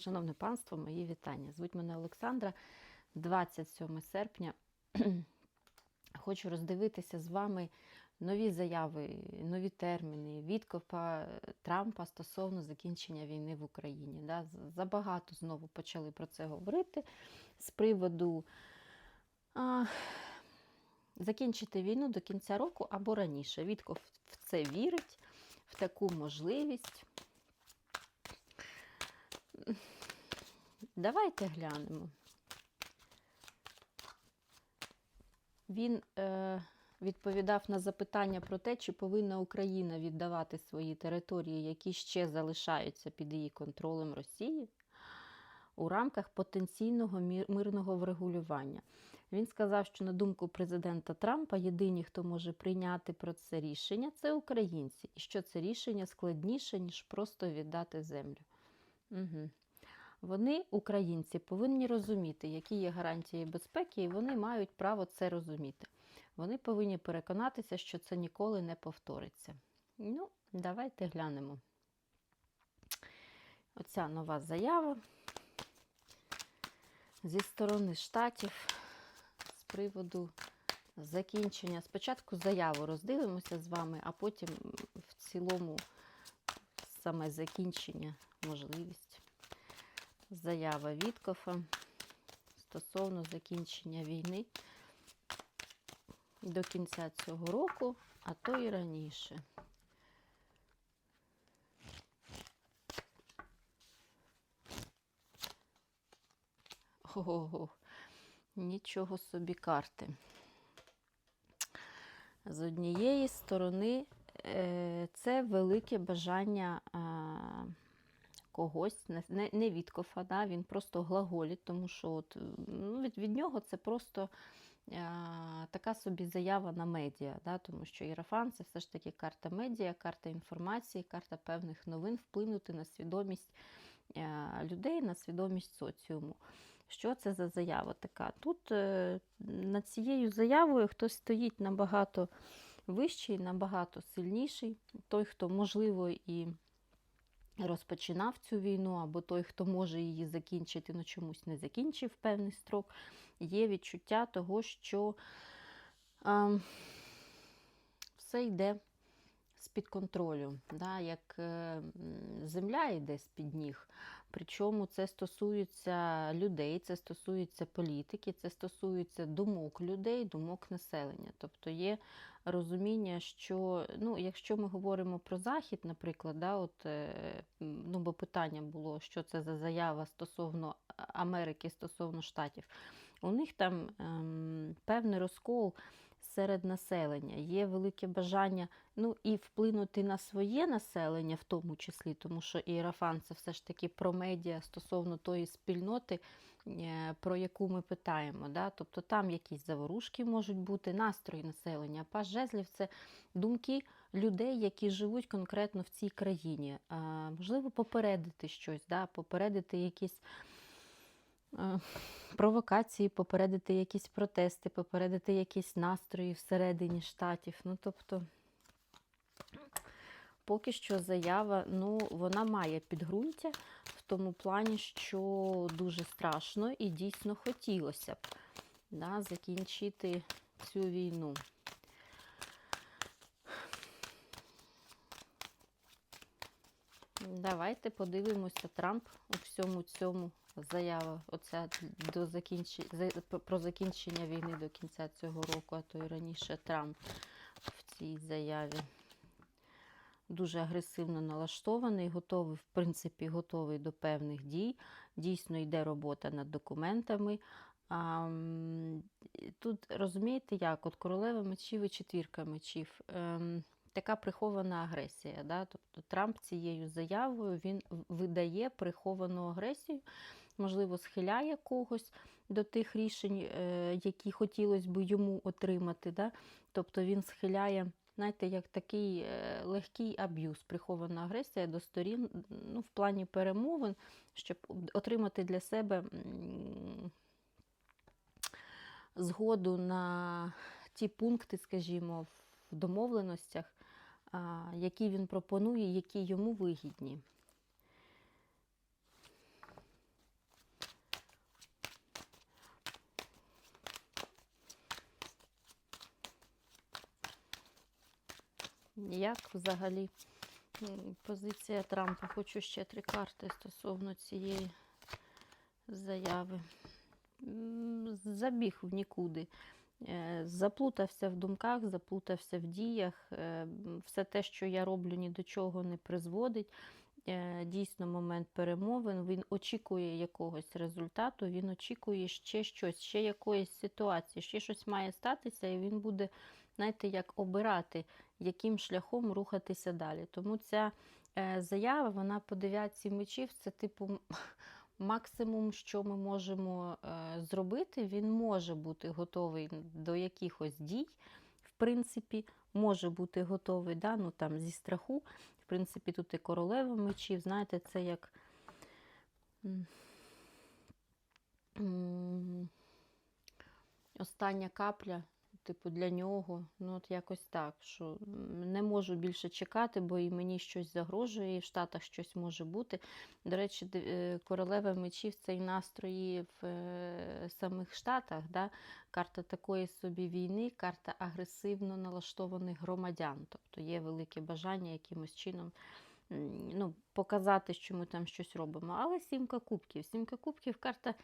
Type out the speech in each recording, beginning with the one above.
Шановне панство, мої вітання. Звуть мене Олександра. 27 серпня. Хочу роздивитися з вами нові заяви, нові терміни Віткопа Трампа стосовно закінчення війни в Україні. Да? Забагато знову почали про це говорити з приводу а, закінчити війну до кінця року або раніше. Вітков в це вірить, в таку можливість. Давайте глянемо. Він е, відповідав на запитання про те, чи повинна Україна віддавати свої території, які ще залишаються під її контролем Росії, у рамках потенційного мирного врегулювання. Він сказав, що на думку президента Трампа єдині, хто може прийняти про це рішення, це українці, і що це рішення складніше, ніж просто віддати землю. Угу. Вони, українці, повинні розуміти, які є гарантії безпеки, і вони мають право це розуміти. Вони повинні переконатися, що це ніколи не повториться. Ну, давайте глянемо. Оця нова заява зі сторони штатів з приводу закінчення. Спочатку заяву роздивимося з вами, а потім в цілому саме закінчення, можливість. Заява Віткофа стосовно закінчення війни до кінця цього року, а то і раніше. Ого, нічого собі карти. З однієї сторони, е, це велике бажання когось, не не Віткофа, да, він просто глаголить, тому що от, ну, від від нього це просто а, така собі заява на медіа, да, тому що Єрофан це все ж таки карта медіа, карта інформації, карта певних новин, вплинути на свідомість а, людей, на свідомість соціуму. Що це за заява така? Тут е, над цією заявою хтось стоїть набагато вищий, набагато сильніший, той, хто, можливо, і розпочинав цю війну, або той, хто може її закінчити, але чомусь не закінчив певний строк, є відчуття того, що а, все йде з-під контролю, да, як е, земля йде з-під ніг. Причому це стосується людей, це стосується політики, це стосується думок людей, думок населення. Тобто є розуміння, що ну, якщо ми говоримо про Захід, наприклад, да, от, е, ну, бо питання було, що це за заява стосовно Америки, стосовно Штатів, у них там ем, певний розкол серед населення. Є велике бажання ну, і вплинути на своє населення, в тому числі, тому що Іерафан це все ж таки про медіа стосовно тої спільноти, е, про яку ми питаємо. Да? Тобто там якісь заворушки можуть бути, настрої населення. Паж жезлів це думки людей, які живуть конкретно в цій країні. Можливо, попередити щось, да? попередити якісь. Е, провокації, попередити якісь протести, попередити якісь настрої всередині штатів. Ну, тобто, поки що заява, ну, вона має підґрунтя в тому плані, що дуже страшно і дійсно хотілося б да, закінчити цю війну. Давайте подивимося Трамп у всьому цьому заява оця до закінчення, про закінчення війни до кінця цього року, а то й раніше Трамп в цій заяві. Дуже агресивно налаштований, готовий, в принципі, готовий до певних дій. Дійсно йде робота над документами. А, Тут розумієте, як? От королева мечів і четвірка мечів. Ем, така прихована агресія. Да? Тобто Трамп цією заявою він видає приховану агресію, можливо, схиляє когось до тих рішень, е, які хотілося б йому отримати. Да? Тобто він схиляє. Знаєте, як такий е, легкий аб'юз, прихована агресія до сторін ну, в плані перемовин, щоб отримати для себе згоду на ті пункти, скажімо, в домовленостях, які він пропонує, які йому вигідні. Як взагалі позиція Трампа? Хочу ще три карти стосовно цієї заяви. Забіг в нікуди. Е, Заплутався в думках, заплутався в діях. Е, Все те, що я роблю, ні до чого не призводить. Е, Дійсно, момент перемовин. Він очікує якогось результату, він очікує ще щось, ще якоїсь ситуації, ще щось має статися, і він буде, знаєте, як обирати, яким шляхом рухатися далі. Тому ця заява, вона по дев'ятці мечів, це типу максимум, що ми можемо е, зробити. Він може бути готовий до якихось дій, в принципі, може бути готовий да, ну, там, зі страху. В принципі, тут і королева мечів, знаєте, це як. Остання капля, типу, для нього, ну от якось так, що не можу більше чекати, бо і мені щось загрожує, і в Штатах щось може бути. До речі, е, королева мечів це і настрої в е, самих Штатах. Да? Карта такої собі війни, карта агресивно налаштованих громадян. Тобто є велике бажання якимось чином ну, показати, що ми там щось робимо. Але сімка кубків. Сімка кубків карта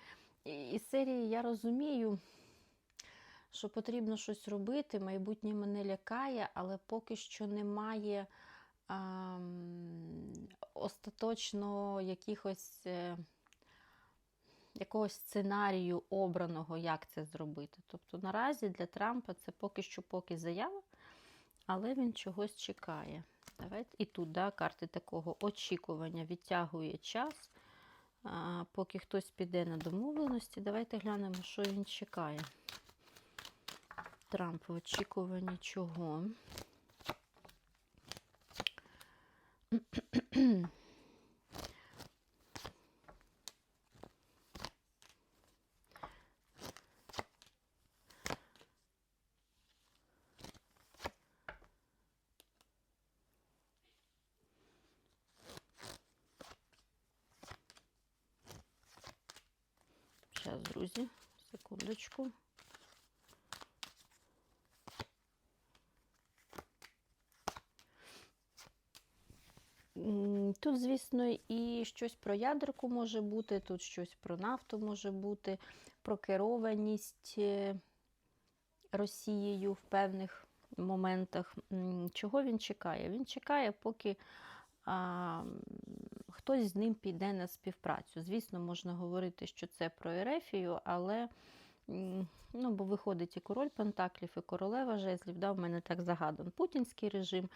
із серії я розумію що потрібно щось робити, майбутнє мене лякає, але поки що немає ам, остаточно якихось, е, якогось сценарію обраного, як це зробити. Тобто наразі для Трампа це поки що поки заява, але він чогось чекає. Давайте. І тут да, карти такого очікування відтягує час, а, поки хтось піде на домовленості. Давайте глянемо, що він чекає. Трамп в очікуванні чого? Зараз, друзі, секундочку. Тут, звісно, і щось про ядерку може бути, тут щось про нафту може бути, про керованість е, Росією в певних моментах. Чого він чекає? Він чекає, поки а, хтось з ним піде на співпрацю. Звісно, можна говорити, що це про Ерефію, але ну, бо виходить і король Пентаклів, і королева жезлів. Да, в мене так загадан путінський режим,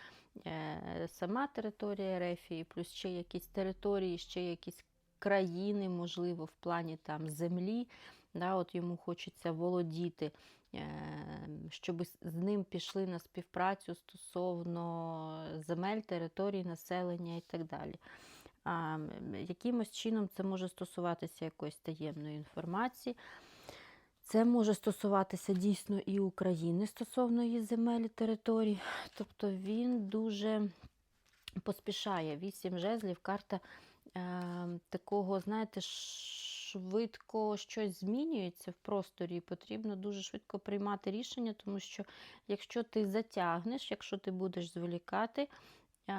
е, сама територія Ерефії, плюс ще якісь території, ще якісь країни, можливо, в плані там землі. Да, от йому хочеться володіти, е, щоб з ним пішли на співпрацю стосовно земель, територій, населення і так далі. А, якимось чином це може стосуватися якоїсь таємної інформації. Це може стосуватися дійсно і України стосовно її земель і територій. Тобто він дуже поспішає. Вісім жезлів, карта е, такого, знаєте, швидко щось змінюється в просторі, і потрібно дуже швидко приймати рішення, тому що якщо ти затягнеш, якщо ти будеш зволікати, е,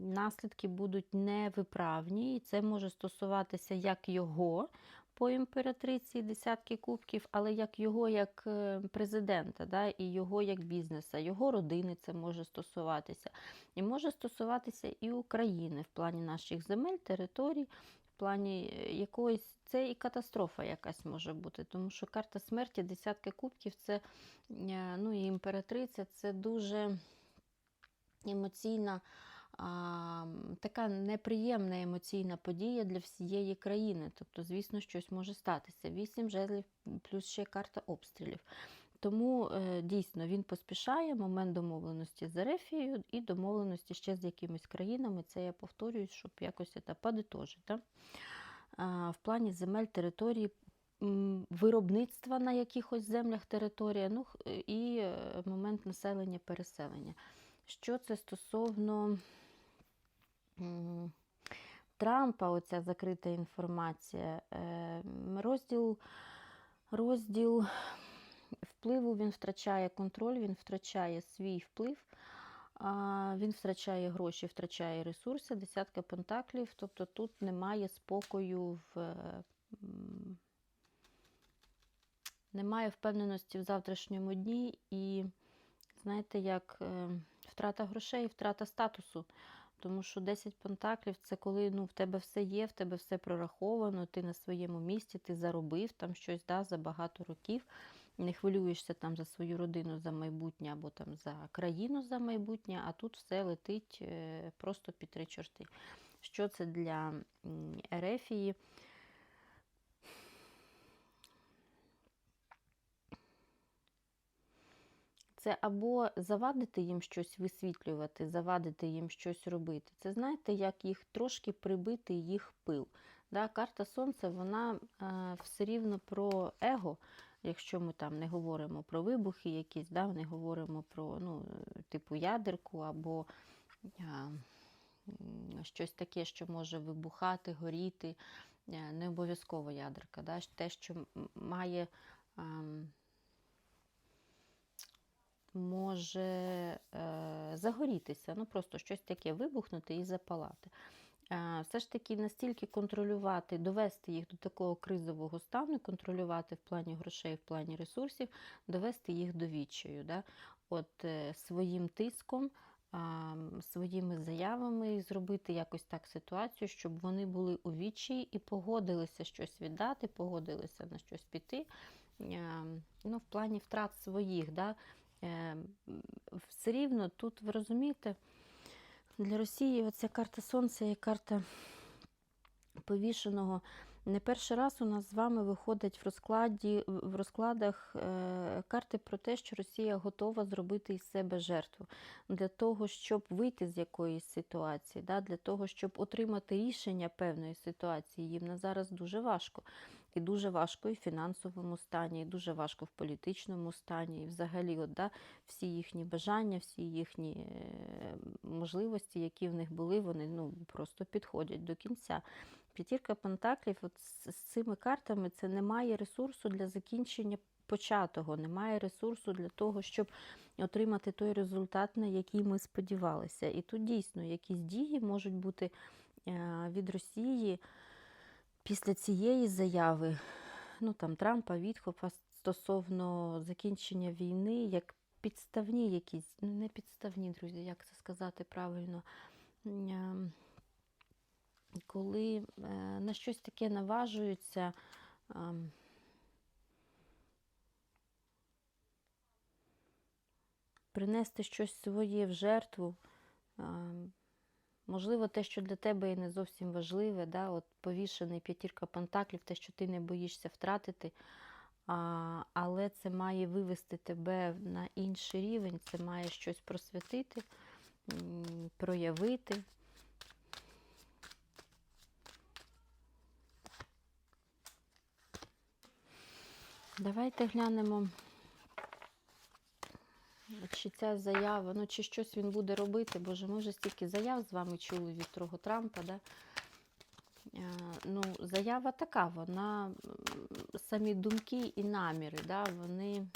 наслідки будуть невиправні, і це може стосуватися як його по імператриці десятки кубків, але як його як е, президента, да, і його як бізнеса, його родини це може стосуватися. І може стосуватися і України в плані наших земель, територій, в плані е, якоїсь. Це і катастрофа якась може бути, тому що карта смерті, десятки кубків, це е, ну, і імператриця це дуже емоційна, а, така неприємна емоційна подія для всієї країни. Тобто, звісно, щось може статися. Вісім жезлів плюс ще карта обстрілів. Тому е, дійсно він поспішає момент домовленості з Ерефією і домовленості ще з якимись країнами. Це я повторюю, щоб якось це подитожити. В плані земель, території, виробництва на якихось землях територія, ну і е, момент населення, переселення. Що це стосовно Трампа, оця закрита інформація, е, розділ, розділ впливу він втрачає контроль, він втрачає свій вплив. він втрачає гроші, втрачає ресурси, десятка пентаклів, тобто тут немає спокою в. Немає впевненості в завтрашньому дні і, знаєте, як е, втрата грошей, втрата статусу. Тому що 10 пентаклів це коли ну, в тебе все є, в тебе все прораховано, ти на своєму місці, ти заробив там щось да, за багато років, не хвилюєшся там за свою родину, за майбутнє або там за країну за майбутнє, а тут все летить е, просто під три чорти. Що це для Ерефії? Це або завадити їм щось висвітлювати, завадити їм щось робити. Це знаєте, як їх трошки прибити їх пил. Да, карта Сонця, вона е, все рівно про его. Якщо ми там не говоримо про вибухи якісь, да, не говоримо про ну, е, типу ядерку або е, щось таке, що може вибухати, горіти, е, не обов'язково ядерка. Да, те, що має. ем, може е, загорітися, ну просто щось таке вибухнути і запалати. Е, все ж таки настільки контролювати, довести їх до такого кризового стану, контролювати в плані грошей, в плані ресурсів, довести їх до відчаю. Да? От е, своїм тиском, своїми заявами зробити якось так ситуацію, щоб вони були у відчаї і погодилися щось віддати, погодилися на щось піти. Е, ну, в плані втрат своїх. Да? Е, м, все рівно тут, ви розумієте, для Росії оця карта Сонця і карта повішеного. Не перший раз у нас з вами виходить в розкладі, в розкладах е, карти про те, що Росія готова зробити із себе жертву для того, щоб вийти з якоїсь ситуації, да, для того, щоб отримати рішення певної ситуації. Їм на зараз дуже важко. І дуже важко і в фінансовому стані, і дуже важко в політичному стані. І взагалі, от, да, всі їхні бажання, всі їхні е, можливості, які в них були, вони ну, просто підходять до кінця. П'ятірка Пентаклів от з, з цими картами це немає ресурсу для закінчення початого, немає ресурсу для того, щоб отримати той результат, на який ми сподівалися. І тут дійсно якісь дії можуть бути е, від Росії після цієї заяви, ну там Трампа, Відхопа стосовно закінчення війни, як підставні якісь, ну не підставні, друзі, як це сказати правильно. Коли е, на щось таке наважуються, ем, принести щось своє в жертву, ем, Можливо, те, що для тебе і не зовсім важливе, да? от повішений п'ятірка пентаклів, те, що ти не боїшся втратити, а, але це має вивести тебе на інший рівень, це має щось просвятити, проявити. Давайте глянемо, чи ця заява, ну чи щось він буде робити. Боже, ми вже стільки заяв з вами чули від того Трампа. Да? Е, Ну, заява така, вона самі думки і наміри, да, вони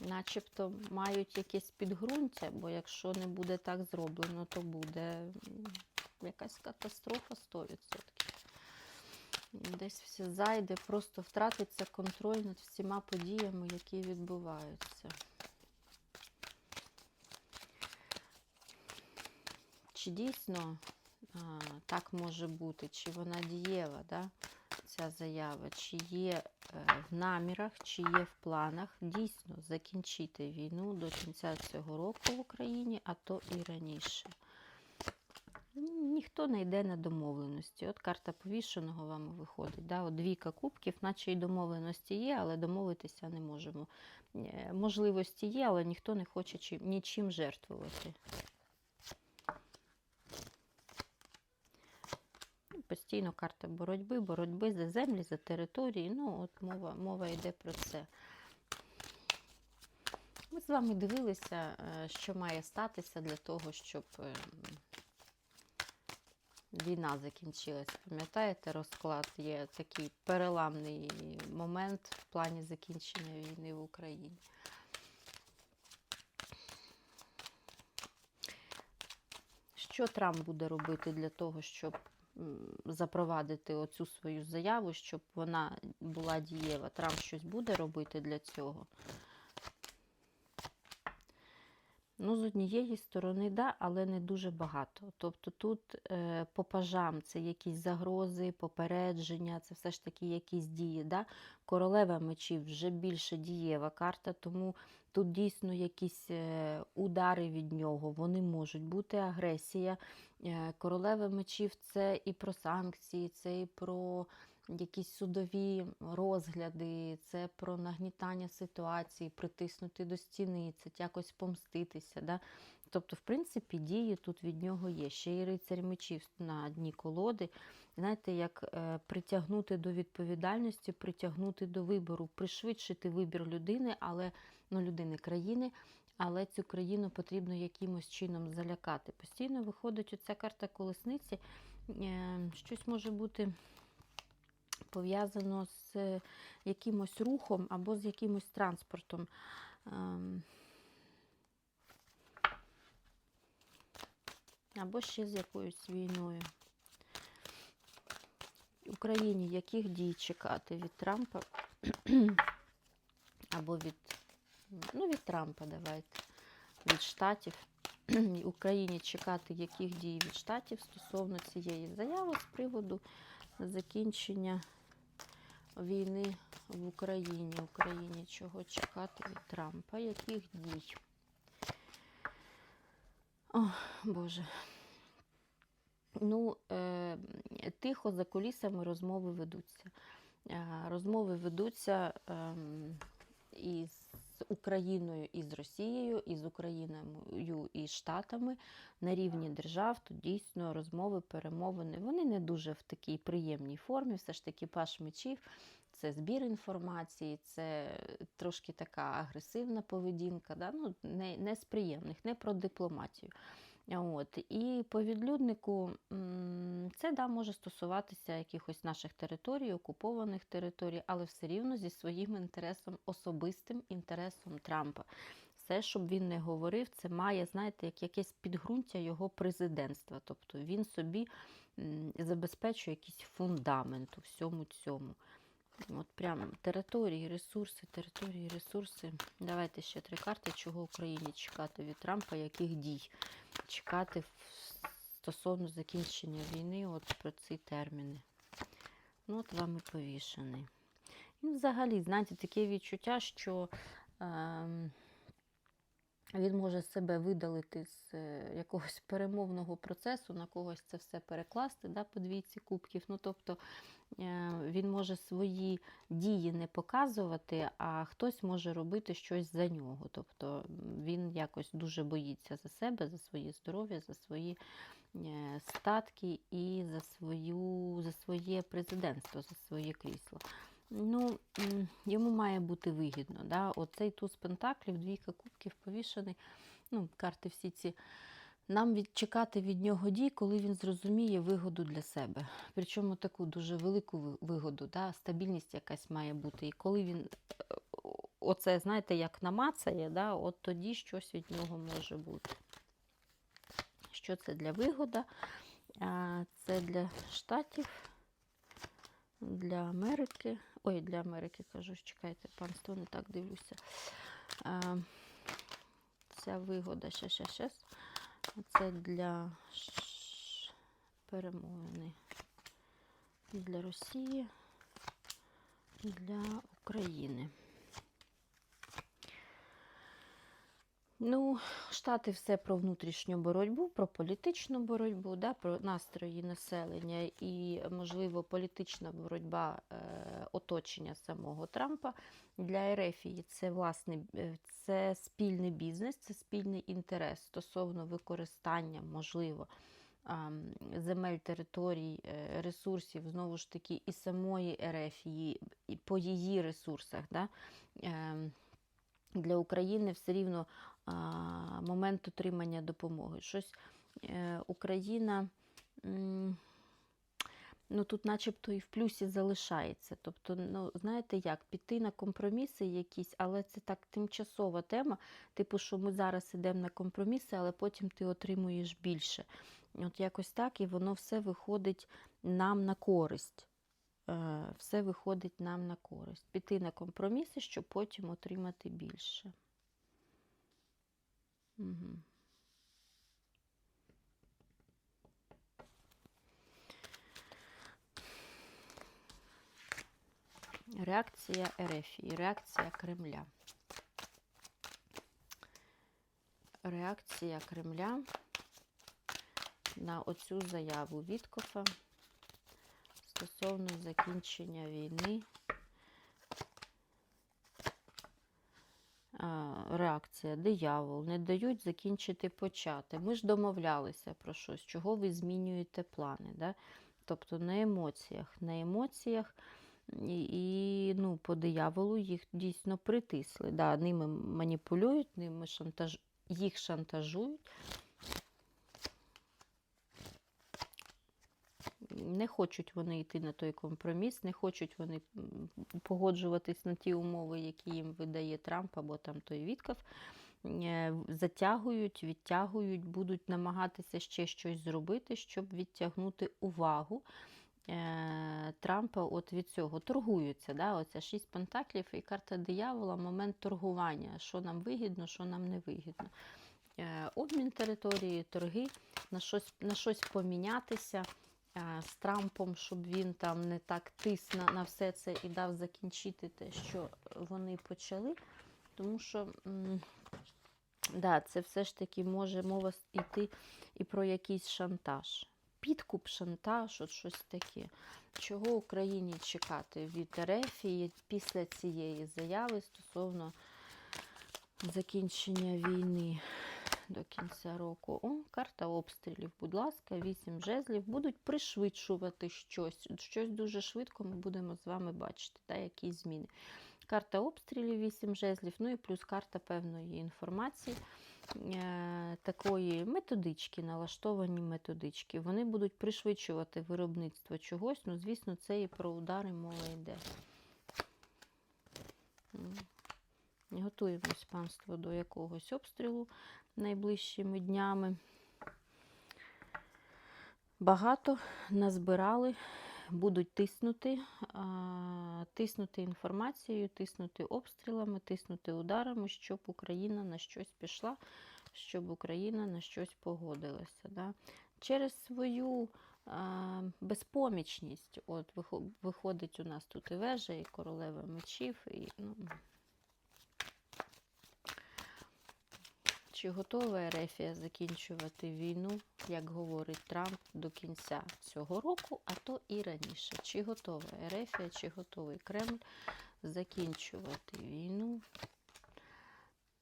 начебто мають якесь підґрунтя, бо якщо не буде так зроблено, то буде якась катастрофа 100%. Десь все зайде, просто втратиться контроль над всіма подіями, які відбуваються. Чи дійсно а, так може бути, чи вона дієва, да, ця заява, чи є е, в намірах, чи є в планах дійсно закінчити війну до кінця цього року в Україні, а то і раніше. Ніхто не йде на домовленості. От карта повішеного вам виходить. Да? От двійка кубків, наче й домовленості є, але домовитися не можемо. Е, Можливості є, але ніхто не хоче чим, нічим жертвувати. Постійно карта боротьби, боротьби за землі, за території. Ну, от мова, мова йде про це. Ми з вами дивилися, е, що має статися для того, щоб ем, війна закінчилась. Пам'ятаєте, розклад є такий переламний момент в плані закінчення війни в Україні. Що Трамп буде робити для того, щоб запровадити оцю свою заяву, щоб вона була дієва? Трамп щось буде робити для цього? Ну, з однієї сторони, да, але не дуже багато. Тобто тут е, по пажам це якісь загрози, попередження, це все ж таки якісь дії. Да? Королева мечів вже більше дієва карта, тому тут дійсно якісь е, удари від нього, вони можуть бути агресія. Е, королева мечів це і про санкції, це і про якісь судові розгляди, це про нагнітання ситуації, притиснути до стіни, це якось помститися. Да? Тобто, в принципі, дії тут від нього є. Ще й рицарь мечів на дні колоди. Знаєте, як е, притягнути до відповідальності, притягнути до вибору, пришвидшити вибір людини, але ну, людини країни, але цю країну потрібно якимось чином залякати. Постійно виходить оця карта колесниці, е, щось може бути пов'язано з е, якимось рухом або з якимось транспортом. Ем, Або ще з якоюсь війною. Україні яких дій чекати від Трампа? Або від, ну, від Трампа давайте, від Штатів. Україні чекати яких дій від Штатів стосовно цієї заяви з приводу закінчення війни в Україні. Україні чого чекати від Трампа? Яких дій? О, Боже. Ну, е, тихо за кулісами розмови ведуться. Е, розмови ведуться е, і з Україною, і з Росією, і з Україною, і Штатами на рівні держав. Тут дійсно розмови, перемовини. Вони не дуже в такій приємній формі. Все ж таки, паш мечів. Це збір інформації, це трошки така агресивна поведінка, да? ну, не, не з приємних, не про дипломатію. От. І по відлюднику це да, може стосуватися якихось наших територій, окупованих територій, але все рівно зі своїм інтересом, особистим інтересом Трампа. Все, щоб він не говорив, це має, знаєте, як якесь підґрунтя його президентства. Тобто він собі забезпечує якийсь фундамент у всьому цьому. От прям території, ресурси, території, ресурси. Давайте ще три карти, чого Україні чекати від Трампа, яких дій чекати стосовно закінчення війни, от про ці терміни. Ну, от вам і повішений. І взагалі, знаєте, таке відчуття, що ем, він може себе видалити з е, якогось перемовного процесу, на когось це все перекласти, да, по двійці кубків. Ну, тобто е, він може свої дії не показувати, а хтось може робити щось за нього. Тобто він якось дуже боїться за себе, за своє здоров'я, за свої е, статки і за, свою, за своє президентство, за своє крісло. Ну, йому має бути вигідно. Да? Оцей туз пентаклів, двійка кубків повішений. Ну, карти всі ці. Нам від, чекати від нього дій, коли він зрозуміє вигоду для себе. Причому таку дуже велику вигоду, да? стабільність якась має бути. І коли він е, оце, знаєте, як намацає, да? от тоді щось від нього може бути. Що це для вигода? Це для Штатів, для Америки. Ой, для Америки кажу, чекайте, панство, не так дивлюся. А, Ця вигода, ще, ще, ще. Це для перемовини для Росії, для України. Ну, Штати все про внутрішню боротьбу, про політичну боротьбу, да, про настрої населення і, можливо, політична боротьба е, оточення самого Трампа. Для Ерефії це власне е, це спільний бізнес, це спільний інтерес стосовно використання, можливо, ам, земель, територій, е, ресурсів, знову ж таки, і самої Ерефії, і по її ресурсах. Да? Ем, Для України все рівно момент отримання допомоги. Щось е, Україна. Ну, тут начебто і в плюсі залишається. Тобто, ну, знаєте як, піти на компроміси якісь, але це так тимчасова тема. Типу, що ми зараз йдемо на компроміси, але потім ти отримуєш більше. От якось так, і воно все виходить нам на користь. Е, Все виходить нам на користь. Піти на компроміси, щоб потім отримати більше. Реакція Ерефії, реакція Кремля. Реакція Кремля на оцю заяву Віткофа стосовно закінчення війни. Реакція, диявол, не дають закінчити почати. Ми ж домовлялися про щось, чого ви змінюєте плани. Да? Тобто на емоціях, на емоціях і, ну, по дияволу їх дійсно притисли. Да, Ними маніпулюють, ними шантаж... їх шантажують. Не хочуть вони йти на той компроміс, не хочуть вони погоджуватись на ті умови, які їм видає Трамп або там той Вітков. Е, Затягують, відтягують, будуть намагатися ще щось зробити, щоб відтягнути увагу е, Трампа от від цього. Торгуються. Да? Оця шість пентаклів і карта диявола момент торгування, що нам вигідно, що нам не вигідно. Е, Обмін території, торги, на щось, на щось помінятися з Трампом, щоб він там не так тис на, все це і дав закінчити те, що вони почали. Тому що да, це все ж таки може мова йти і про якийсь шантаж. Підкуп, шантаж, от щось таке. Чого Україні чекати від Ерефії після цієї заяви стосовно закінчення війни до кінця року? О, карта обстрілів, будь ласка, вісім жезлів. Будуть пришвидшувати щось. Щось дуже швидко ми будемо з вами бачити, да, якісь зміни. Карта обстрілів, вісім жезлів, ну і плюс карта певної інформації. е, Такої методички, налаштовані методички. Вони будуть пришвидшувати виробництво чогось. Ну, звісно, це і про удари мова йде. Готуємось панство до якогось обстрілу найближчими днями. Багато назбирали, будуть тиснути, тиснути інформацією, тиснути обстрілами, тиснути ударами, щоб Україна на щось пішла, щоб Україна на щось погодилася. Да? Через свою безпомічність, от виходить у нас тут і вежа, і королева мечів, і ну, Чи готова Ерефія закінчувати війну, як говорить Трамп, до кінця цього року, а то і раніше? Чи готова Ерефія, чи готовий Кремль закінчувати війну?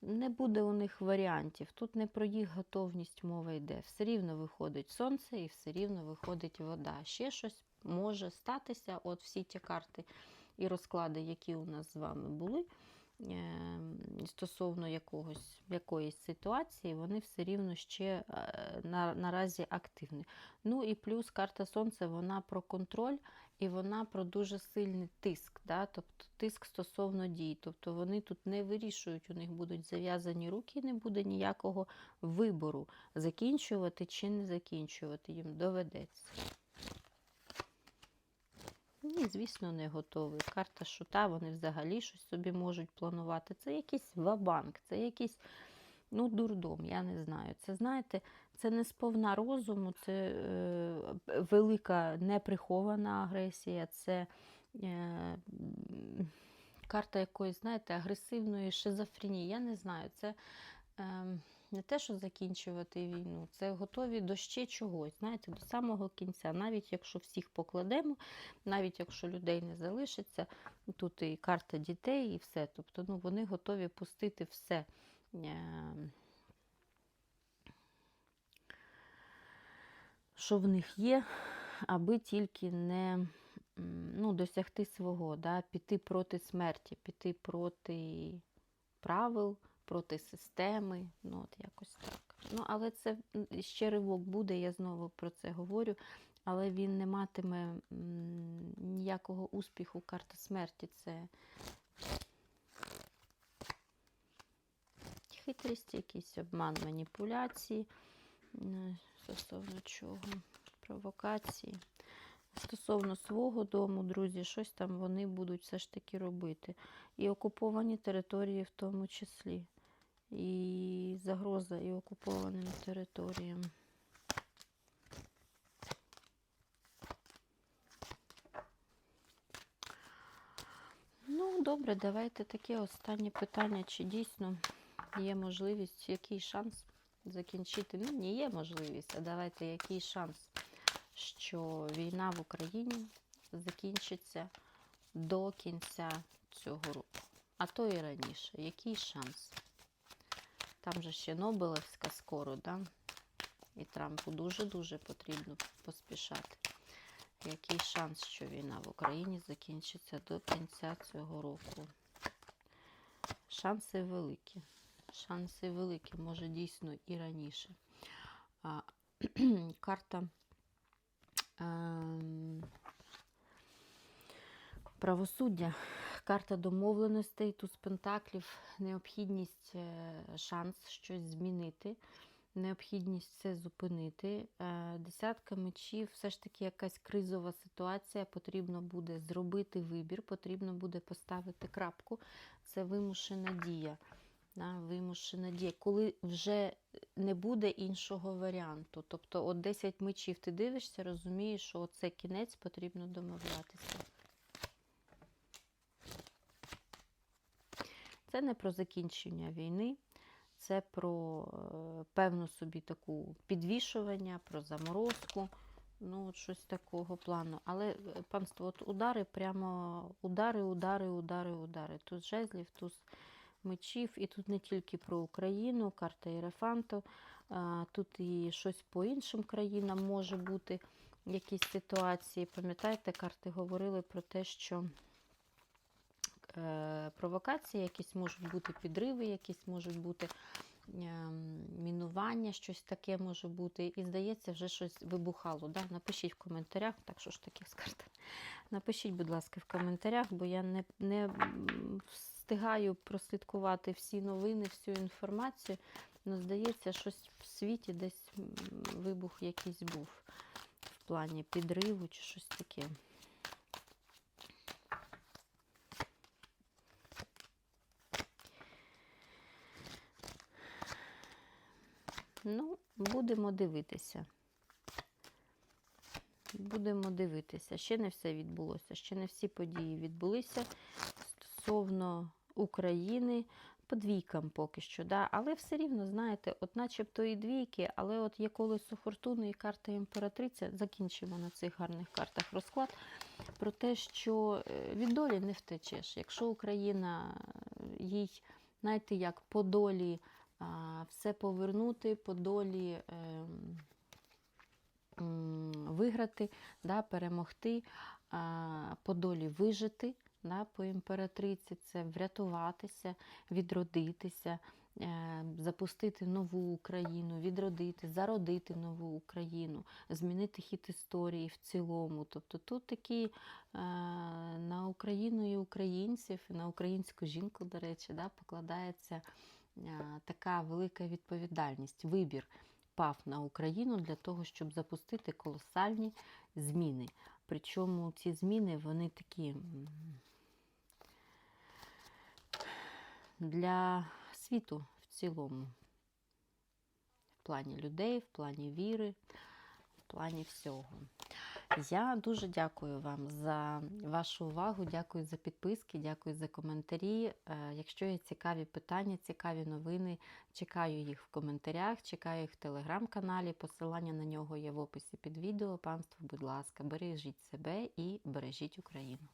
Не буде у них варіантів. Тут не про їх готовність мова йде. Все рівно виходить сонце і все рівно виходить вода. Ще щось може статися. От всі ті карти і розклади, які у нас з вами були стосовно якогось, якоїсь ситуації, вони все рівно ще е, на, наразі активні. Ну і плюс карта Сонця, вона про контроль і вона про дуже сильний тиск, да? тобто тиск стосовно дій. Тобто вони тут не вирішують, у них будуть зав'язані руки, не буде ніякого вибору, закінчувати чи не закінчувати їм доведеться. Ні, звісно, не готовий. Карта шута, вони взагалі щось собі можуть планувати. Це якийсь вабанк, це якийсь ну, дурдом, я не знаю. Це, знаєте, це не сповна розуму, це е, велика неприхована агресія, це е, карта якоїсь, знаєте, агресивної шизофренії. Я не знаю. Це е, не те, що закінчувати війну, це готові до ще чогось, знаєте, до самого кінця. Навіть якщо всіх покладемо, навіть якщо людей не залишиться, тут і карта дітей, і все. Тобто ну, вони готові пустити все. е, Що в них є, аби тільки не ну, досягти свого, да, піти проти смерті, піти проти правил, проти системи. Ну, от якось так. Ну, але це ще ривок буде, я знову про це говорю. Але він не матиме ніякого успіху. Карта смерті це хитрість, якийсь обман, маніпуляції. Стосовно чого? Провокації. Стосовно свого дому, друзі, щось там вони будуть все ж таки робити. І окуповані території в тому числі. І загроза і окупованим територіям. Ну, добре, давайте таке останнє питання. Чи дійсно є можливість, який шанс закінчити? Ну, не є можливість, а давайте який шанс, що війна в Україні закінчиться до кінця цього року, а то і раніше. Який шанс? Там же ще Нобелевська скоро, да? І Трампу дуже-дуже потрібно поспішати. Який шанс, що війна в Україні закінчиться до кінця цього року? Шанси великі. Шанси великі, може дійсно і раніше. А, карта ем, правосуддя, карта домовленостей, туз пентаклів, необхідність, е, шанс щось змінити необхідність це зупинити. Е, Десятка мечів, все ж таки якась кризова ситуація, потрібно буде зробити вибір, потрібно буде поставити крапку. Це вимушена дія. Да, вимушена дія, коли вже не буде іншого варіанту. Тобто, от 10 мечів ти дивишся, розумієш, що це кінець, потрібно домовлятися. Це не про закінчення війни, це про е, певну собі таку підвішування, про заморозку, ну от щось такого плану. Але, е, панство, от удари, прямо удари, удари, удари, удари. Тут жезлів, тут мечів, і тут не тільки про Україну, карта Єрефанту, тут і щось по іншим країнам може бути, якісь ситуації. Пам'ятаєте, карти говорили про те, що провокації, якісь можуть бути підриви, якісь можуть бути е, мінування, щось таке може бути. І, здається, вже щось вибухало. Да? Напишіть в коментарях, так що ж таке з. Напишіть, будь ласка, в коментарях, бо я не, не встигаю прослідкувати всі новини, всю інформацію. Ну, здається, щось в світі десь вибух якийсь був в плані підриву чи щось таке. Ну, будемо дивитися. Будемо дивитися. Ще не все відбулося, ще не всі події відбулися стосовно України по двійкам поки що. Да? Але все рівно, знаєте, от начебто і двійки, але от є колесо фортуни і карта імператриця. Закінчимо на цих гарних картах розклад про те, що е, від долі не втечеш. Якщо Україна е, їй, знаєте, як по долі все повернути, по долі. ем, Виграти, да, перемогти, по долі вижити, да, по імператриці це врятуватися, відродитися, е, запустити нову Україну, відродити, зародити нову Україну, змінити хід історії в цілому. Тобто тут такі е, на Україну і українців, і на українську жінку, до речі, да, покладається така велика відповідальність, вибір. Пав на Україну для того, щоб запустити колосальні зміни. Причому ці зміни вони такі для світу в цілому. В плані людей, в плані віри, в плані всього. Я дуже дякую вам за вашу увагу, дякую за підписки, дякую за коментарі. Е, Якщо є цікаві питання, цікаві новини, чекаю їх в коментарях, чекаю їх в телеграм-каналі. Посилання на нього є в описі під відео. Панство, будь ласка, бережіть себе і бережіть Україну.